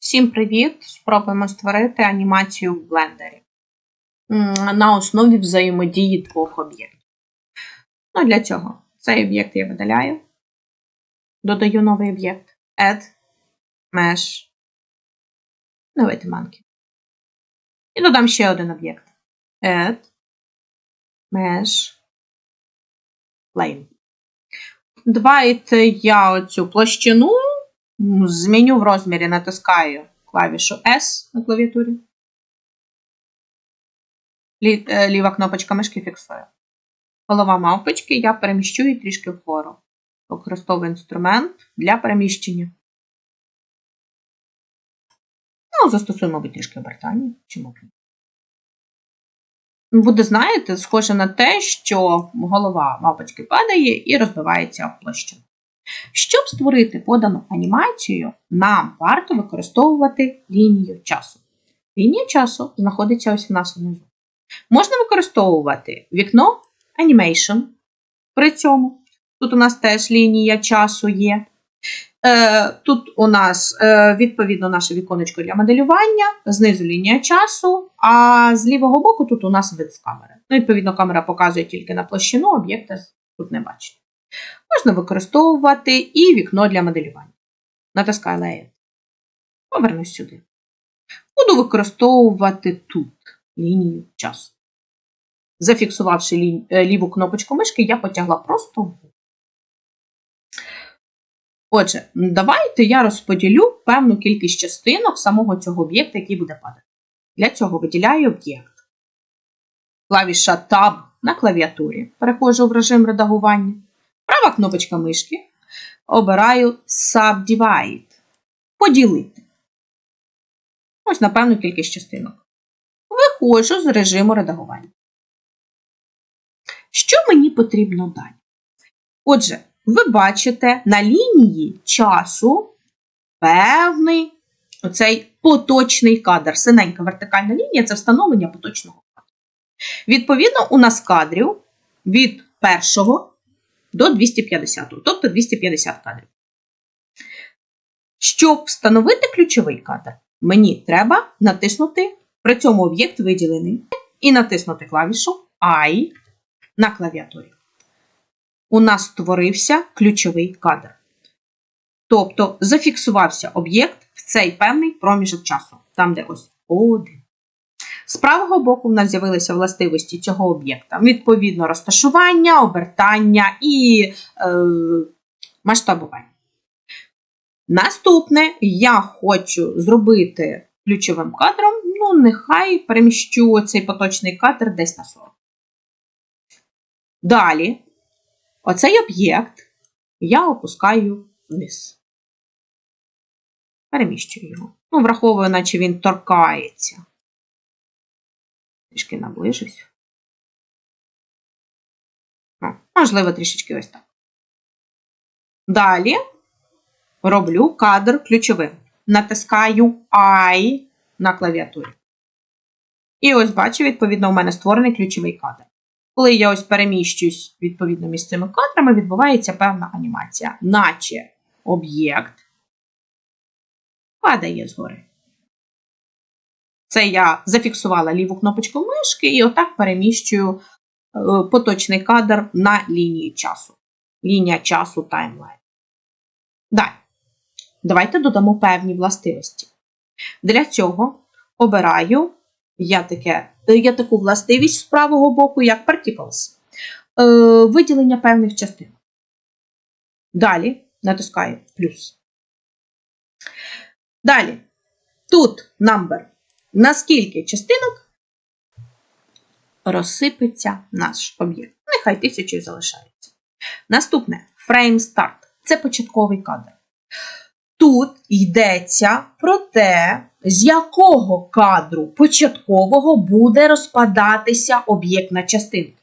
Всім привіт! Спробуємо створити анімацію в блендері на основі взаємодії двох об'єктів. Ну, для цього цей об'єкт я видаляю. Додаю новий об'єкт Add, Mesh, новий тиманки. І додам ще один об'єкт Add, Mesh, Plane. Давайте я оцю площину зміню в розмірі, натискаю клавішу S на клавіатурі. Лі- е, Ліва кнопочка мишки фіксує. Голова мавпочки я переміщу її трішки вгору. Використовую інструмент для переміщення. Ну, застосуємо, мабуть, трішки обертання. Чому? Буде, знаєте, схоже на те, що голова мавпочки падає і розбивається об площину. Щоб створити подану анімацію, нам варто використовувати лінію часу. Лінія часу знаходиться ось в нас внизу. Можна використовувати вікно Animation. При цьому тут у нас теж лінія часу є. Е, Тут у нас е, відповідно наше віконечко для моделювання, знизу лінія часу, а з лівого боку тут у нас вид з камери. Ну, відповідно, камера показує тільки на площину, об'єкта тут не бачить. Можна використовувати і вікно для моделювання. Натискаю Layer. Повернусь сюди. Буду використовувати тут лінію часу. Зафіксувавши лі- е, ліву кнопочку мишки, я потягла просто. Отже, давайте я розподілю певну кількість частинок самого цього об'єкта, який буде падати. Для цього виділяю об'єкт. Клавіша Tab на клавіатурі. Переходжу в режим редагування. Права кнопочка мишки. Обираю Subdivide. Поділити. Ось на певну кількість частинок. Виходжу з режиму редагування. Що мені потрібно далі? Отже, ви бачите на лінії часу певний оцей поточний кадр. Синенька вертикальна лінія це встановлення поточного кадру. Відповідно, у нас кадрів від 1 до 250, тобто 250 кадрів. Щоб встановити ключовий кадр, мені треба натиснути при цьому об'єкт виділений і натиснути клавішу I на клавіатурі. У нас створився ключовий кадр. Тобто зафіксувався об'єкт в цей певний проміжок часу, там, де ось один. З правого боку в нас з'явилися властивості цього об'єкта. Відповідно, розташування, обертання і е, масштабування. Наступне я хочу зробити ключовим кадром, ну, нехай переміщу цей поточний кадр десь на 40. Далі, оцей об'єкт я опускаю вниз. Переміщую його. Ну, враховую, наче він торкається. Трішки наближусь. Можливо, трішечки ось так. Далі роблю кадр ключовим. Натискаю I на клавіатурі. І ось бачу, відповідно, у мене створений ключовий кадр. Коли я ось переміщусь відповідно між цими кадрами, відбувається певна анімація, наче об'єкт падає згори. Це я зафіксувала ліву кнопочку мишки і отак переміщую е, поточний кадр на лінії часу. Лінія часу таймлайн. Далі. Давайте додамо певні властивості. Для цього обираю я, таке, я таку властивість з правого боку, як Particles. Е, виділення певних частин. Далі натискаю плюс. Далі. Тут number. Наскільки частинок розсипеться наш об'єкт. Нехай тисячі залишається. Наступне frame start. Це початковий кадр. Тут йдеться про те, з якого кадру початкового буде розпадатися об'єкт на частинки.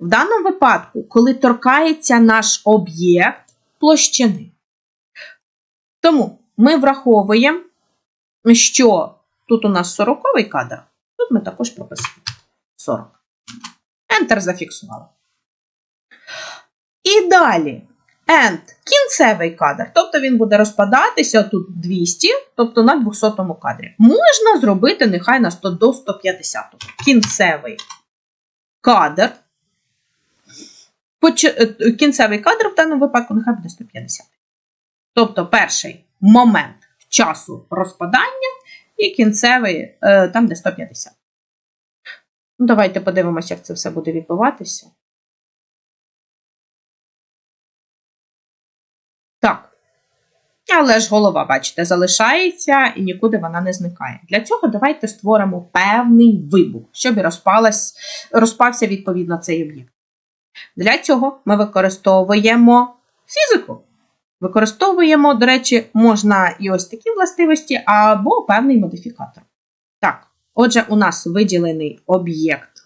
В даному випадку, коли торкається наш об'єкт площини. Тому ми враховуємо, що тут у нас 40 кадр, тут ми також прописуємо 40. Enter зафіксували. І далі And кінцевий кадр. Тобто він буде розпадатися тут 200, тобто на 200 кадрі. Можна зробити нехай на 100 до 150. Кінцевий кадр. Поч... е, Кінцевий кадр в даному випадку нехай буде 150. Тобто перший момент часу розпадання і кінцевий е, там, де 150. Ну, давайте подивимося, як це все буде відбуватися. Так. Але ж голова, бачите, залишається і нікуди вона не зникає. Для цього давайте створимо певний вибух, щоб розпався відповідно цей об'єкт. Для цього ми використовуємо фізику. Використовуємо, до речі, можна і ось такі властивості, або певний модифікатор. Так, отже, у нас виділений об'єкт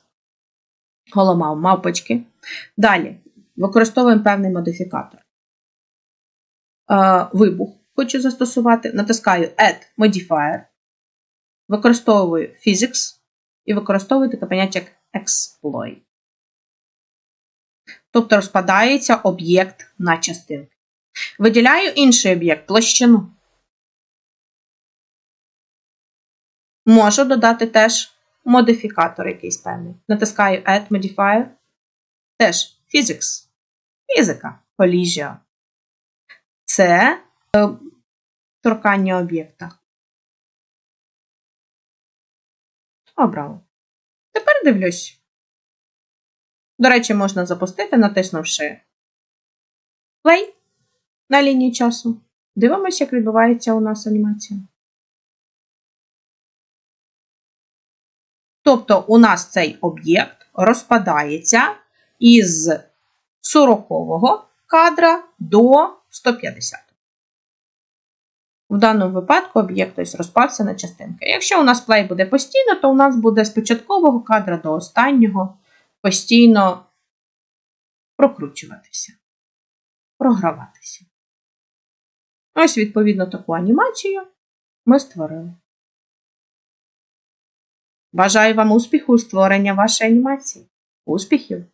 голова мавпочки. Далі використовуємо певний модифікатор. Е, вибух хочу застосувати. Натискаю Add Modifier. Використовую Physics і використовую таке поняття як Exploit. Тобто розпадається об'єкт на частинки. Виділяю інший об'єкт площину. Можу додати теж модифікатор якийсь певний. Натискаю Add Modifier. Теж Physics. Фізика. Collision. Це е, торкання об'єкта. Обрала. Тепер дивлюсь. До речі, можна запустити, натиснувши play на лінії часу. Дивимося, як відбувається у нас анімація. Тобто у нас цей об'єкт розпадається із 40-го кадра до 150. В даному випадку об'єкт ось розпався на частинки. Якщо у нас плей буде постійно, то у нас буде з початкового кадра до останнього постійно прокручуватися, програватися. Ось, відповідно, таку анімацію ми створили. Бажаю вам успіху у створенні вашої анімації. Успіхів!